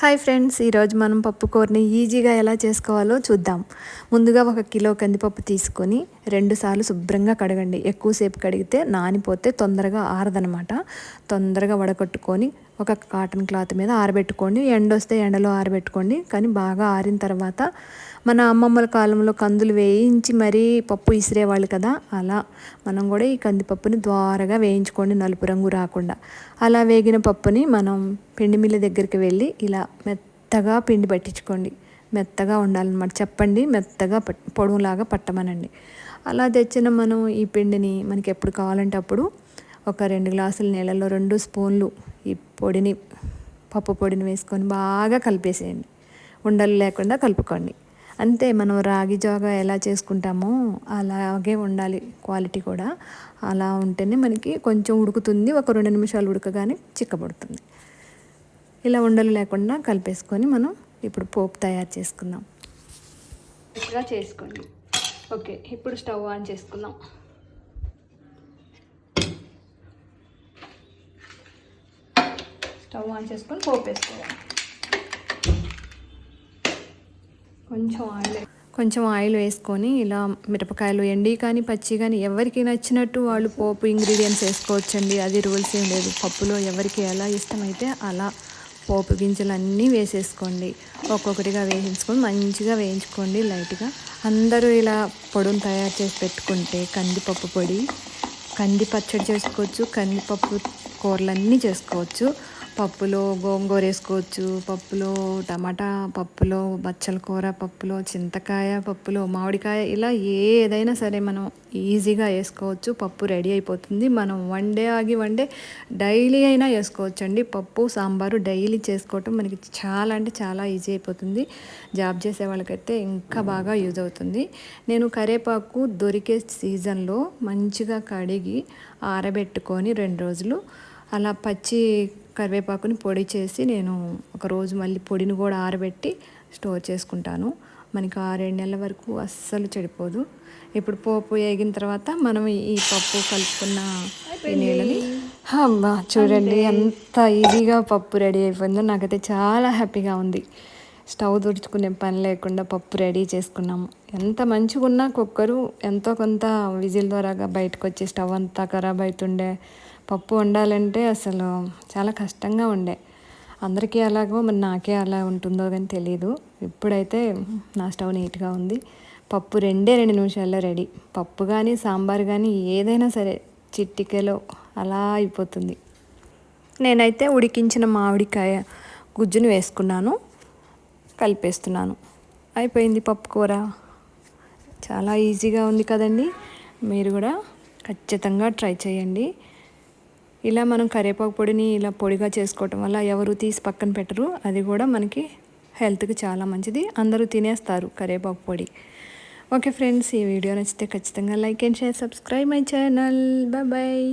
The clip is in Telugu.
హాయ్ ఫ్రెండ్స్ ఈరోజు మనం పప్పుకూరని ఈజీగా ఎలా చేసుకోవాలో చూద్దాం. ముందుగా ఒక కిలో కందిపప్పు తీసుకొని రెండుసార్లు శుభ్రంగా కడగండి. ఎక్కువసేపు కడిగితే నానిపోతే తొందరగా ఆరదనమాట. తొందరగా వడకట్టుకొని ఒక కాటన్ క్లాత్ మీద ఆరబెట్టుకోండి. ఎండ వస్తే ఎండలో ఆరబెట్టుకోండి. కానీ బాగా ఆరిన తర్వాత మన అమ్మమ్మల కాలంలో కందులు వేయించి మరీ పప్పు ఇసిరేవాళ్ళు కదా అలా మనం కూడా ఈ కందిపప్పుని ద్వారగా వేయించుకోండి. నలుపు రంగు రాకుండా అలా వేగిన పప్పుని మనం పిండి మిల్లి దగ్గరికి వెళ్ళి ఇలా మెత్తగా పిండి పట్టించుకోండి. మెత్తగా ఉండాలన్నమాట. చెప్పండి మెత్తగా పొడవులాగా పట్టమనండి. అలా తెచ్చిన మనం ఈ పిండిని మనకి ఎప్పుడు కావాలంటే అప్పుడు ఒక రెండు గ్లాసుల నీళ్ళలో రెండు స్పూన్లు ఈ పొడిని పప్పు పొడిని వేసుకొని బాగా కలిపేసేయండి. ఉండలు లేకుండా కలుపుకోండి. అంతే మనం రాగి జోగా ఎలా చేసుకుంటామో అలాగే ఉండాలి క్వాలిటీ కూడా. అలా ఉంటేనే మనకి కొంచెం ఉడుకుతుంది ఒక రెండు నిమిషాలు ఉడకగానే చిక్కబడుతుంది. ఇలా ఉండలు లేకుండా కలిపేసుకొని మనం ఇప్పుడు పోపు తయారు చేసుకుందాం. చేసుకోండి. ఓకే ఇప్పుడు స్టవ్ ఆన్ చేసుకుందాం. స్టవ్ ఆన్ చేసుకొని పోపు వేసుకోవాలి కొంచెం ఆయిల్ కొంచెం ఆయిల్ వేసుకొని ఇలా మిరపకాయలు ఎండి కానీ పచ్చి కానీ ఎవరికి నచ్చినట్టు వాళ్ళు పోపు ఇంగ్రీడియంట్స్ వేసుకోవచ్చండి. అది రూల్స్ ఏం లేదు. పప్పులో ఎవరికి ఎలా ఇష్టమైతే అలా పోపు గింజలు అన్నీ వేసేసుకోండి. ఒక్కొక్కటిగా వేయించుకొని మంచిగా వేయించుకోండి లైట్గా. అందరూ ఇలా పొడిని తయారు చేసి పెట్టుకుంటే కందిపప్పు పొడి కంది పచ్చడి చేసుకోవచ్చు కందిపప్పు కూరలన్నీ చేసుకోవచ్చు. పప్పులో గోంగూర వేసుకోవచ్చు పప్పులో టమాటా పప్పులో బచ్చల కూర పప్పులో చింతకాయ పప్పులో మామిడికాయ ఇలా ఏదైనా సరే మనం ఈజీగా వేసుకోవచ్చు. పప్పు రెడీ అయిపోతుంది. మనం వన్ డే ఆగి వన్ డే డైలీ అయినా వేసుకోవచ్చు అండి పప్పు సాంబారు డైలీ చేసుకోవటం మనకి చాలా అంటే చాలా ఈజీ అయిపోతుంది. జాబ్ చేసే వాళ్ళకైతే ఇంకా బాగా యూజ్ అవుతుంది. నేను కరేపాకు దొరికే సీజన్లో మంచిగా కడిగి ఆరబెట్టుకొని రెండు రోజులు అలా పచ్చి కరివేపాకుని పొడి చేసి నేను ఒకరోజు మళ్ళీ పొడిని కూడా ఆరబెట్టి స్టోర్ చేసుకుంటాను. మనకి ఆరేడు నెలల వరకు అస్సలు చెడిపోదు. ఇప్పుడు పోపు వేగిన తర్వాత మనం ఈ పప్పు కలుపుకున్న నీళ్ళని అమ్మా చూడండి ఎంత ఈజీగా పప్పు రెడీ అయిపోయిందో నాకైతే చాలా హ్యాపీగా ఉంది. స్టవ్ తుడుచుకునే పని లేకుండా పప్పు రెడీ చేసుకున్నాము. ఎంత మంచిగా ఉన్నా కుక్కరు ఎంతో కొంత విజిల్ ద్వారాగా బయటకు వచ్చి స్టవ్ అంతా ఖరాబ్ అవుతుండే. పప్పు వండాలంటే అసలు చాలా కష్టంగా ఉండే. అందరికీ అలాగో మరి నాకే అలా ఉంటుందో కానీ తెలియదు ఇప్పుడైతే నా స్టవ్ నీట్గా ఉంది. పప్పు రెండే రెండు నిమిషాల్లో రెడీ. పప్పు కానీ సాంబార్ కానీ ఏదైనా సరే చిట్టికలో అలా అయిపోతుంది. నేనైతే ఉడికించిన మామిడికాయ గుజ్జును వేసుకున్నాను. కలిపేస్తున్నాను. అయిపోయింది పప్పు కూర. చాలా ఈజీగా ఉంది కదండి. మీరు కూడా ఖచ్చితంగా ట్రై చేయండి. ఇలా మనం కరివేపాకు పొడిని ఇలా పొడిగా చేసుకోవటం వల్ల ఎవరు తీసి పక్కన పెట్టరు. అది కూడా మనకి హెల్త్కి చాలా మంచిది. అందరూ తినేస్తారు కరివేపాకు పొడి. ఓకే ఫ్రెండ్స్ ఈ వీడియో నచ్చితే ఖచ్చితంగా like and share subscribe my channel. Bye.